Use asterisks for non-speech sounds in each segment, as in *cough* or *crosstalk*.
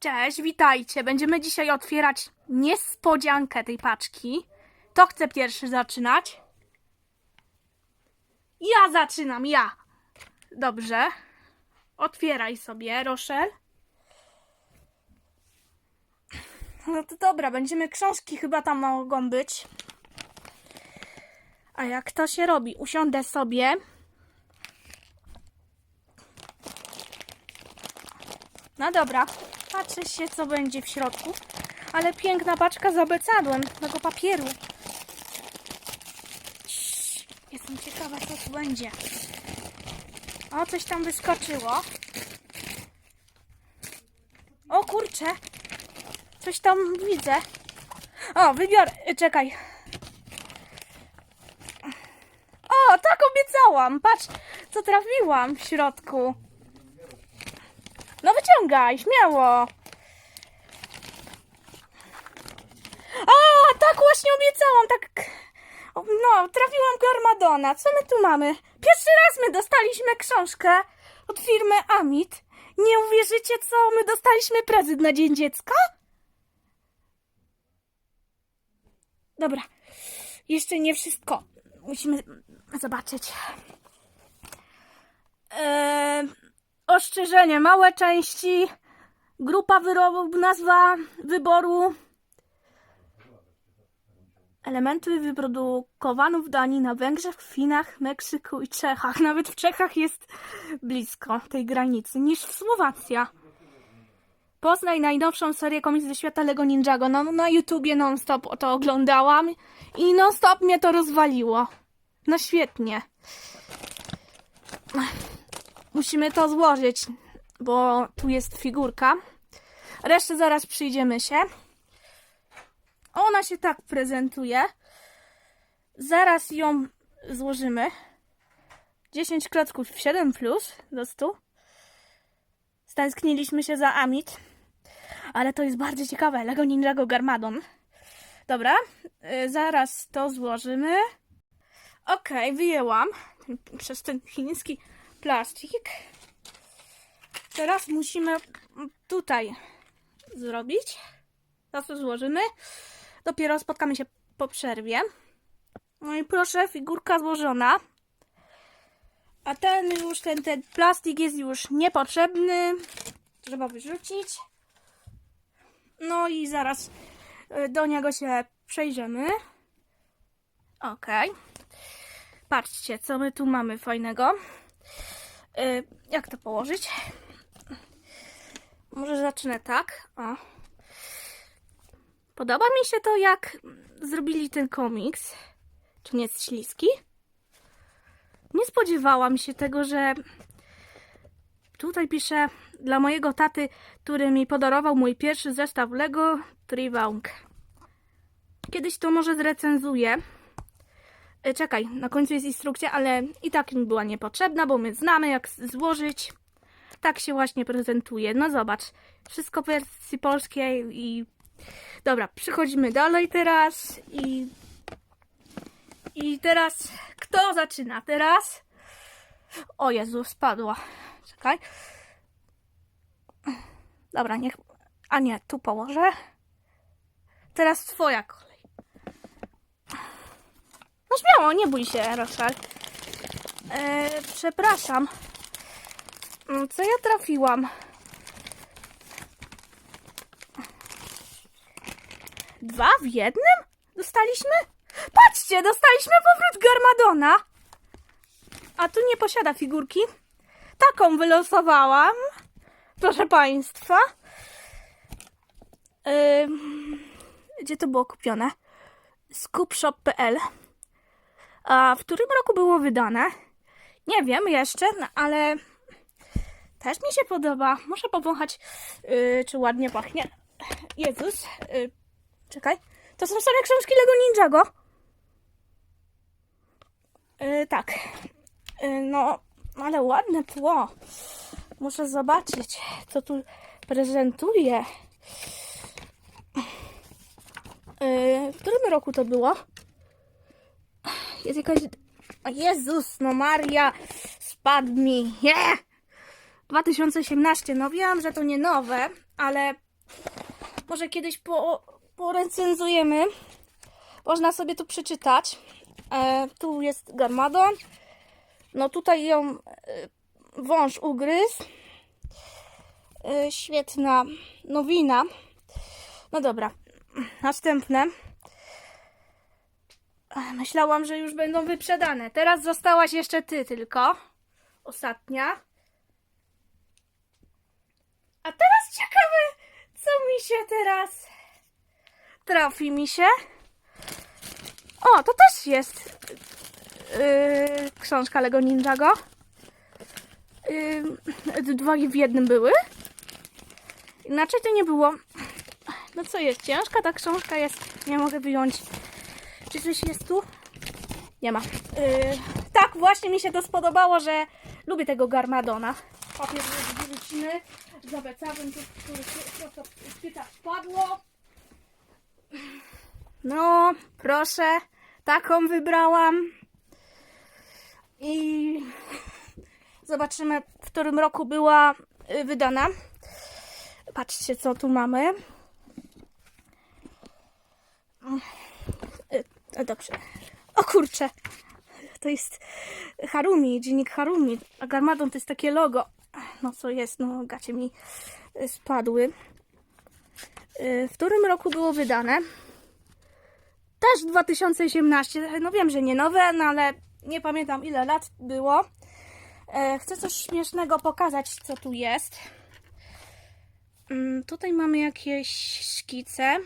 Cześć, witajcie. Będziemy dzisiaj otwierać niespodziankę tej paczki. To chce pierwszy zaczynać? Ja zaczynam, ja. Dobrze. Otwieraj sobie, Rochelle. No to dobra, będziemy książki chyba tam mogą być. A jak to się robi? Usiądę sobie. No dobra, patrzę się, co będzie w środku. Ale piękna paczka z tego papieru. Jestem ciekawa, co tu będzie. O, coś tam wyskoczyło. O kurczę, coś tam widzę. O, wybiorę, y, czekaj. O, tak obiecałam. Patrz, co trafiłam w środku. Wyciągaj, śmiało. A, tak właśnie obiecałam, tak. No, trafiłam Garmadona. Co my tu mamy? Pierwszy raz my dostaliśmy książkę od firmy Amit. Nie uwierzycie, co my dostaliśmy prezent na Dzień Dziecka? Dobra, jeszcze nie wszystko. Musimy zobaczyć. Eee, ostrzeżenie, małe części, grupa wyrobów, nazwa wyboru, elementy wyprodukowane w Danii, na Węgrzech, w Meksyku i Czechach. *laughs* Nawet w Czechach jest blisko tej granicy niż w Słowacja. Poznaj najnowszą serię komiks ze świata Lego Ninjago. No, na YouTubie non-stop to oglądałam i non-stop mnie to rozwaliło. No świetnie. Musimy to złożyć, bo tu jest figurka. Resztę zaraz przyjdziemy się. Ona się tak prezentuje. Zaraz ją złożymy. 10 klocków 7 plus do 100. Stęskniliśmy się za Amit. Ale to jest bardzo ciekawe. Lego Ninjago Garmadon. Dobra, y, zaraz to złożymy. Okej, wyjęłam ten, przez ten chiński plastik. Teraz musimy tutaj zrobić. Teraz to złożymy. Dopiero spotkamy się po przerwie. No i proszę, figurka złożona. A ten już, ten, ten plastik jest już niepotrzebny. Trzeba wyrzucić. No i zaraz y, do niego się przejrzymy. Okej. Patrzcie, co my tu mamy fajnego. Y, jak to położyć? Może zacznę tak. O. Podoba mi się to, jak zrobili ten komiks. Czy nie jest śliski? Nie spodziewałam się tego, że tutaj pisze dla mojego taty, który mi podarował mój pierwszy zestaw Lego Triwong. Kiedyś to może zrecenzuję. E, Czekaj, na końcu jest instrukcja, ale i tak mi była niepotrzebna, bo my znamy jak złożyć. Tak się właśnie prezentuje. No zobacz, wszystko w wersji polskiej i... Dobra, przechodzimy dalej teraz i... I teraz, kto zaczyna? Teraz? O Jezu, spadła. Czekaj. Dobra, niech... A nie, tu położę. Teraz twoja kolej. Śmiało, nie bój się, Rochelle. E, przepraszam. Mm, Co ja trafiłam? Dwa w jednym? Dostaliśmy? Patrzcie, dostaliśmy powrót Garmadona. A tu nie posiada figurki. Taką wylosowałam. Proszę Państwa. Gdzie to było kupione? Scoopshop.pl A w którym roku było wydane? Nie wiem jeszcze, no, ale też mi się podoba. Muszę powąchać, yy, czy ładnie pachnie. Jezus. Yy, czekaj. To są same książki Lego Ninjago. Yy, tak. Yy, no, ale ładne tło. Muszę zobaczyć, co tu prezentuje. Yy, w którym roku to było? Jest jakaś... Jezus, no Maria, spadł mi. Yeah! 2018, no wiem, że to nie nowe, ale Może kiedyś po, porecenzujemy. Można sobie tu przeczytać. E, tu jest Garmadon. No tutaj ją e, wąż ugryzł. E, świetna nowina. No dobra, następne. Myślałam, że już będą wyprzedane. Teraz zostałaś jeszcze ty tylko. Ostatnia. A teraz ciekawe, co mi się teraz trafi mi się. O, to też jest yy, książka Lego Ninjago. Yy, dwa w jednym były. Inaczej to nie było. No co jest? Ciężka ta książka jest. Nie mogę wyjąć. Czy coś jest tu? Nie ma. Yy, tak, właśnie mi się to spodobało, że lubię tego Garmadona. Papier wyrzucimy. Zabecałem, prosto z pieca spadło. No, proszę. Taką wybrałam. I zobaczymy, w którym roku była y, wydana. Patrzcie, co tu mamy. Y, y, Dobrze. O kurczę. To jest Harumi, dziennik Harumi. A Garmadon to jest takie logo. No co jest, no gacie mi spadły. Y, W którym roku było wydane? Też 2018. No wiem, że nie nowe, no ale nie pamiętam ile lat było. E, Chcę coś śmiesznego pokazać, co tu jest. Mm, Tutaj mamy jakieś szkice.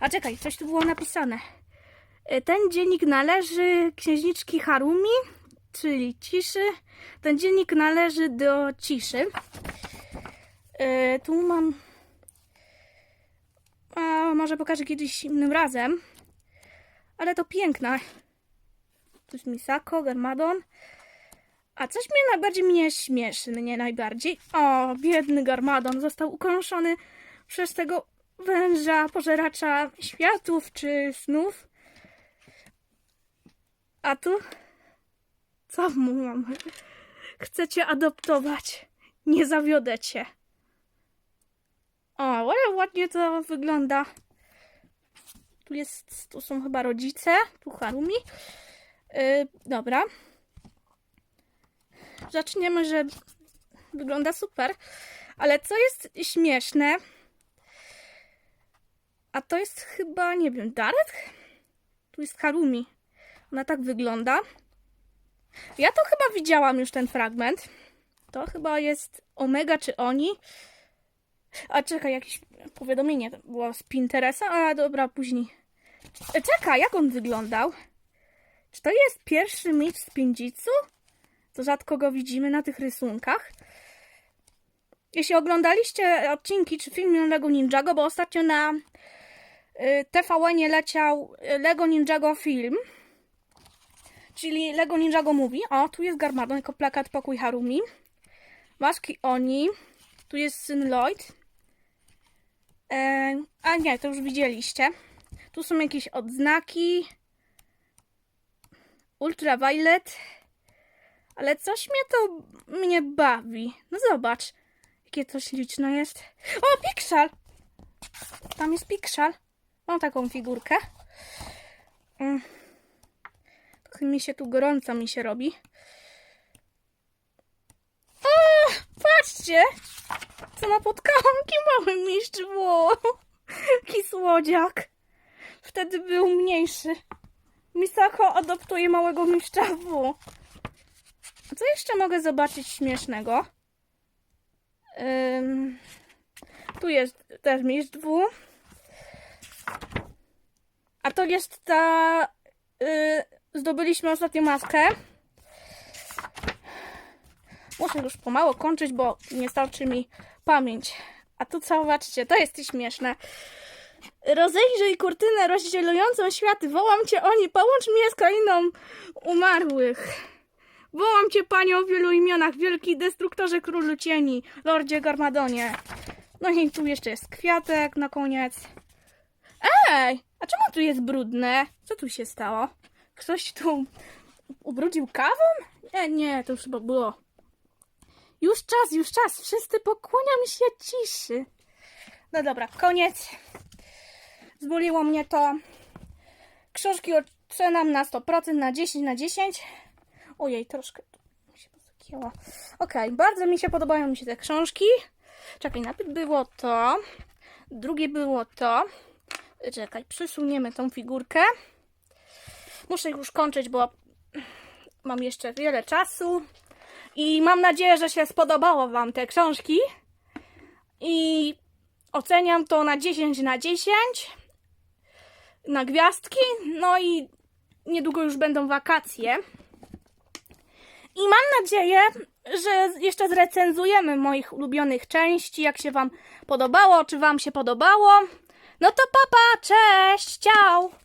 A czekaj, coś tu było napisane. E, Ten dziennik należy księżniczki Harumi, czyli ciszy. Ten dziennik należy do ciszy. E, Tu mam. A, może pokażę kiedyś innym razem. Ale to piękne. Tu jest Misako, Garmadon. A coś mnie najbardziej mnie śmieszy, mnie najbardziej. O, biedny Garmadon został ukąszony przez tego węża, pożeracza światów czy snów. A tu? Co mu mam? Chcecie adoptować. Nie zawiodę cię. O, ale ładnie to wygląda. Tu jest, tu są chyba rodzice, tu Harumi. Yy, dobra. Zaczniemy, że wygląda super. Ale co jest śmieszne, a to jest chyba, nie wiem, Daret? Tu jest Harumi. Ona tak wygląda. Ja to chyba widziałam już ten fragment. To chyba jest Omega czy Oni. A czekaj, jakieś powiadomienie było z Pinteresta. A dobra, później. E, Czekaj, jak on wyglądał? Czy to jest pierwszy miecz z Pinjitsu? To rzadko go widzimy na tych rysunkach. Jeśli oglądaliście odcinki czy film Lego Ninjago, bo ostatnio na y, TVN leciał y, Lego Ninjago film, czyli Lego Ninjago Movie. O, tu jest Garmadon jako plakat pokój Harumi. Maski Oni. Tu jest syn Lloyd. E, a nie, to już widzieliście. Tu są jakieś odznaki. Ultraviolet. Ale coś mnie to mnie bawi. No zobacz, jakie to śliczne jest. O, Pixel! Tam jest Pixel. Mam taką figurkę. Mm. Mi się tu gorąco mi się robi. O, patrzcie! Co napotkałam, mały mistrz było. *laughs* Jaki słodziak. Wtedy był mniejszy. Misako adoptuje małego mistrza W. Co jeszcze mogę zobaczyć śmiesznego? Ym, tu jest też mistrz W. A to jest ta... Y, zdobyliśmy ostatnio maskę. Muszę już pomału kończyć, bo nie starczy mi pamięć. A tu zobaczcie, to jest śmieszne. Rozejrzyj kurtynę rozdzielującą światy. Wołam cię oni, połącz mnie z krainą umarłych. Wołam cię, panie, o wielu imionach, wielki destruktorze królu cieni, lordzie Garmadonie. No i tu jeszcze jest kwiatek na koniec. Ej, a czemu tu jest brudne? Co tu się stało? Ktoś tu ubrudził kawą? Nie, nie, to już chyba było. Już czas, już czas, wszyscy pokłoniam się ciszy. No dobra, koniec. Zboliło mnie to. Książki ocenam na 100%, na 10 na 10. Ojej, troszkę mi się pozakięło. Okej, bardzo mi się podobają mi się te książki. Czekaj, najpierw było to. Drugie było to. Czekaj, przysuniemy tą figurkę. Muszę już kończyć, bo mam jeszcze wiele czasu. I mam nadzieję, że się spodobało Wam te książki. I oceniam to na 10 na 10. Na gwiazdki. No i niedługo już będą wakacje. I mam nadzieję, że jeszcze zrecenzujemy moich ulubionych części, jak się Wam podobało, czy Wam się podobało. No to papa, cześć, ciao!